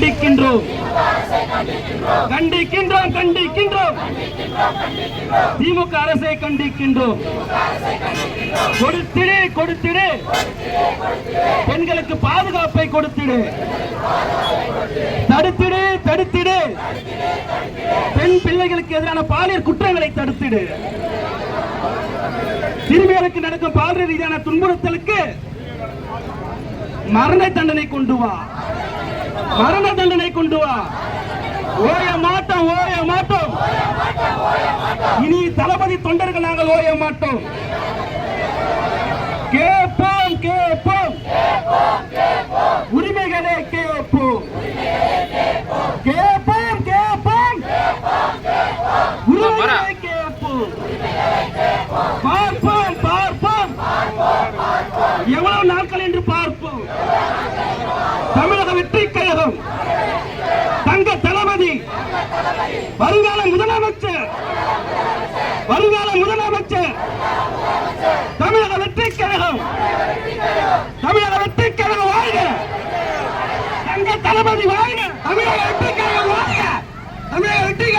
கண்டிக்கின்றோம். கண்டிக்கின்றோம் கண்டிக்கின்றோம். திமுக அரசை கண்டிக்கின்றோம். கொடுத்திடு கொடுத்திடு. பெண்களுக்கு பாதுகாப்பை கொடுத்திடு. தடுத்திடு தடுத்திடு. பெண் பிள்ளைகளுக்கு எதிரான பாலியல் குற்றங்களை தடுத்திடு. சிறுமிகளுக்கு நடக்கும் பாலியல் ரீதியான துன்புறுத்தலுக்கு மரண தண்டனை கொண்டு வா. மரண தண்டனை கொண்டு வா. ஓய மாட்டோம் ஓய மாட்டோம். இனி தளபதி தொண்டர்கள் நாங்கள் ஓய மாட்டோம். கேட்போம் கேட்போம். உரிமைகளை கேட்போம். கேட்போம் கேட்போம். உரிமைகளை கேட்போம். பார்ப்போம் பார்ப்போம் எவ்வளவு நாட்கள் என்று பார்ப்போம் தமிழக வெற்றி கழகம். தங்க தளபதி. வருங்கால முதலமைச்சர். வருங்கால முதலமைச்சர். தமிழக வெற்றி கழகம். தமிழக வெற்றி கழகம் வாழ்க. தங்க தளபதி வாழ்க. தமிழக வெற்றி கழகம் வாழ்க. தமிழக வெற்றி